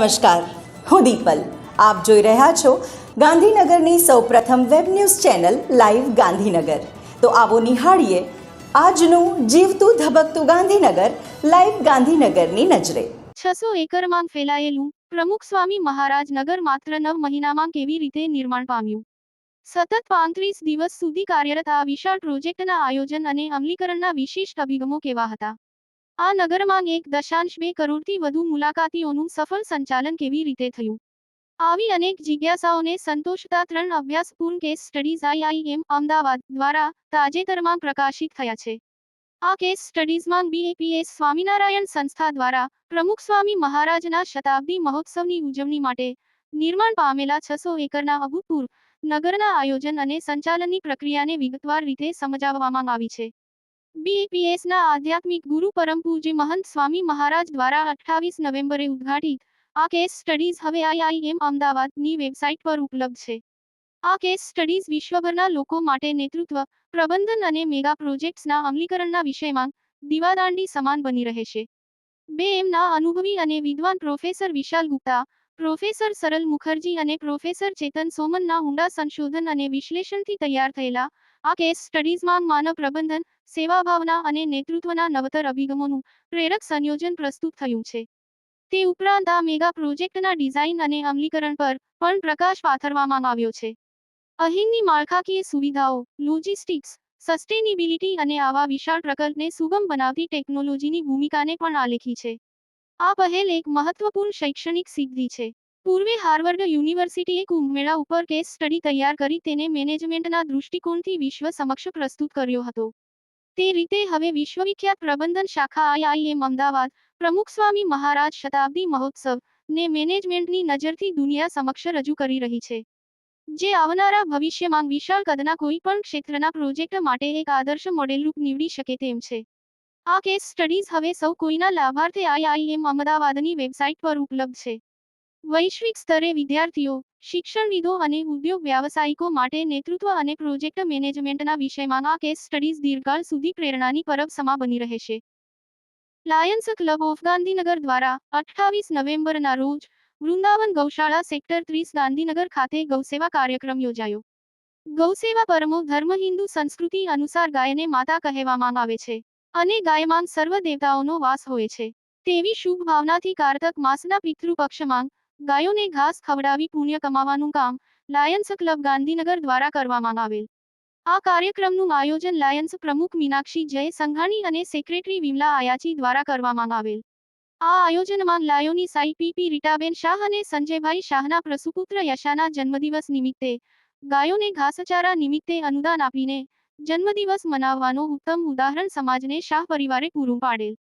નમસ્કાર, હું દીપલ. આપ જોઈ રહ્યા છો ગાંધીનગરની સૌપ્રથમ web news channel live Gandhinagar. તો આવો નિહાળીએ આજનું જીવતું ધબકતું ગાંધીનગર, લાઈવ ગાંધીનગરની નજરે. છસો એકરમાં ફેલાયેલું પ્રમુખ સ્વામી મહારાજ નગર માત્ર નવ મહિનામાં કેવી રીતે નિર્માણ પામ્યું? સતત પાંત્રીસ દિવસ સુધી કાર્યરત આ વિશાળ પ્રોજેક્ટના આયોજન અને અમલીકરણના વિશિષ્ટ અભિગમો કેવા હતા? આ નગરમાં એક દશાંશ બે કરોડથી વધુ મુલાકાતીઓનું સફળ સંચાલન કેવી રીતે થયું? આવી અનેક જિજ્ઞાસાઓને સંતોષતા ત્રણ અભ્યાસપૂર્ણ કેસ સ્ટડીઝ આઈઆઈએમ અમદાવાદ દ્વારા તાજેતરમાં પ્રકાશિત થયા છે. આ કેસ સ્ટડીઝમાં બીએપીએસ સ્વામિનારાયણ સંસ્થા દ્વારા પ્રમુખ સ્વામી મહારાજના શતાબ્દી મહોત્સવની ઉજવણી માટે નિર્માણ પામેલા છસો એકરના અભૂતપૂર્વ નગરના આયોજન અને સંચાલનની પ્રક્રિયાને વિગતવાર રીતે સમજાવવામાં આવી છે. બીએપીએસના આધ્યાત્મિક ગુરુ પરમ પૂજ્ય મહંત સ્વામી મહારાજ દ્વારા અઠ્ઠાવીસ નવેમ્બરે ઉદ્ઘાટિત આ કેસ સ્ટડીઝ હવે આઈઆઈએમ અમદાવાદની વેબસાઇટ પર ઉપલબ્ધ છે. આ કેસ સ્ટડીઝ વિશ્વભરના લોકો માટે નેતૃત્વ, પ્રબંધન અને મેગા પ્રોજેક્ટ્સના અમલીકરણના વિષયમાં દીવાદાંડી સમાન બની રહેશે બે એમના અનુભવી અને વિદ્વાન પ્રોફેસર વિશાલ ગુપ્તા પ્રોફેસર સરલ મુખર્જી અને પ્રોફેસર ચેતન સોમનના ઊંડા સંશોધન અને વિશ્લેષણથી તૈયાર થયેલા આ કેસ સ્ટડીઝમાં માનવ પ્રબંધન, સેવાભાવના અને નેતૃત્વના નવતર અભિગમોનું પ્રેરક સંયોજન પ્રસ્તુત થયું છે. તે ઉપરાંત આ મેગા પ્રોજેક્ટના ડિઝાઇન અને અમલીકરણ પર પણ પ્રકાશ પાથરવામાં આવ્યો છે. અહીંની માળખાકીય સુવિધાઓ લોજિસ્ટિક્સ સસ્ટેનેબિલિટી અને આવા વિશાળ પ્રકલ્પને સુગમ બનાવતી ટેકનોલોજીની ભૂમિકાને પણ આલેખી છે. આ પહેલ એક મહત્વપૂર્ણ શૈક્ષણિક સિદ્ધિ છે. પૂર્વે હાર્વર્ડ યુનિવર્સિટીએ કુંભમેળા ઉપર કેસ સ્ટડી તૈયાર કરી તેને મેનેજમેન્ટના દૃષ્ટિકોણથી વિશ્વ સમક્ષ પ્રસ્તુત કર્યો હતો. તે રીતે હવે વિશ્વવિખ્યાત પ્રબંધન શાખા આઈઆઈએમ અમદાવાદ, પ્રમુખ સ્વામી મહારાજ શતાબ્દી મહોત્સવ ને મેનેજમેન્ટની નજરથી દુનિયા સમક્ષ રજૂ કરી રહી છે. જે આવનારા ભવિષ્યમાં વિશાળ કદના કોઈ પણ ક્ષેત્રના પ્રોજેક્ટ માટે એક આદર્શ મોડેલરૂપ નીવડી શકે તેમ છે. આ કેસ સ્ટડીઝ હવે સૌ કોઈના લાભાર્થે આઈઆઈએમ અમદાવાદની વેબસાઇટ પર ઉપલબ્ધ છે. વૈશ્વિક સ્તરે વિદ્યાર્થીઓ, શિક્ષણવિદો અને ઉદ્યોગ વ્યાવસાયિકો માટે નેતૃત્વ અને પ્રોજેક્ટ મેનેજમેન્ટના વિષયમાં આ કેસ સ્ટડીઝ દીર્ઘકાળ સુધી પ્રેરણાની પરબ સમા બની રહેશે લાયન્સ ક્લબ ઓફ ગાંધીનગર દ્વારા અઠ્ઠાવીસ નવેમ્બરના રોજ વૃંદાવન ગૌશાળા સેક્ટર ત્રીસ ગાંધીનગર ખાતે ગૌસેવા કાર્યક્રમ યોજાયો. ગૌસેવા પરમો ધર્મ હિન્દુ સંસ્કૃતિ અનુસાર ગાયને માતા કહેવામાં આવે છે. અને ગાયમાં સર્વ દેવતાઓનો વાસ હોય છે. તેવી શુભ ભાવનાથી કારતક માસના પિતૃપક્ષમાં ગાયોને ઘાસ ખવડાવી પુણ્ય કમાવાનું કામ લાયન્સ ક્લબ ગાંધીનગર દ્વારા કરવામાં આવેલ. આ કાર્યક્રમનું આયોજન લાયન્સ પ્રમુખ મીનાક્ષી જય સંઘાણી અને સેક્રેટરી વિમલા આયાચી દ્વારા કરવામાં આવેલ. આ આયોજનમાં લાયોની સાઈ પીપી રીટાબેન શાહ અને સંજયભાઈ શાહના પ્રસુપુત્ર યશાના જન્મદિવસ નિમિત્તે ગાયોને ઘાસચારા નિમિત્તે અનુદાન આપીને જન્મદિવસ મનાવવાનું ઉત્તમ ઉદાહરણ સમાજને શાહ પરિવારે પૂરું પાડેલ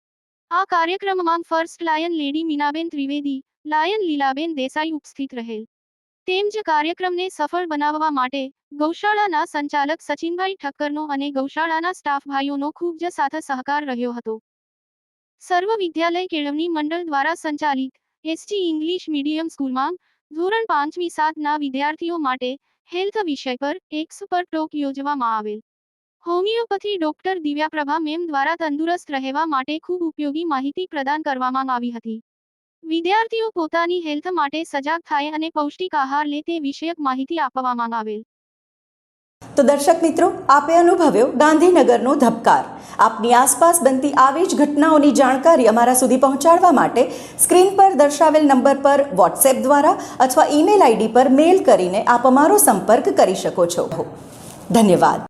આ કાર્યક્રમમાં first lion lady Minaben Trivedi, lion Lilaben Desai ઉપસ્થિત રહેલ તેમ જ કાર્યક્રમને સફળ બનાવવા માટે ગૌશાળાના સંચાલક સચિનભાઈ ઠક્કરનો અને ગૌશાળાના સ્ટાફ ભાઈઓનો ખૂબ જ સાથ સહકાર રહ્યો હતો. સર્વ વિદ્યાલય કેળવણી મંડળ દ્વારા સંચાલિત એસટી ઇંગ્લિશ મીડિયમ સ્કૂલમાં ધોરણ પાંચમી સાતના વિદ્યાર્થીઓ માટે હેલ્થ વિષય પર એક સુપર ટોક યોજવામાં આવેલ. હોમિયોપથી ડોક્ટર દિવ્યાપ્રભા મેમ દ્વારા તંદુરસ્ત રહેવા માટે ખૂબ ઉપયોગી માહિતી પ્રદાન કરવામાં આવી હતી. વિદ્યાર્થીઓ પોતાની હેલ્થ માટે સજાગ થાય અને પૌષ્ટિક આહાર લે તે વિષયક માહિતી આપવામાં આવેલ. તો દર્શક મિત્રો, આપે અનુભવ્યો ગાંધીનગરનો ધબકાર. આપની આસપાસ બનતી આવી જ ઘટનાઓની જાણકારી અમારા સુધી પહોંચાડવા માટે સ્ક્રીન પર દર્શાવેલ નંબર પર વોટ્સએપ દ્વારા અથવા ઈમેલ આઈડી પર મેલ કરીને આપ અમારો સંપર્ક કરી શકો છો. ધન્યવાદ.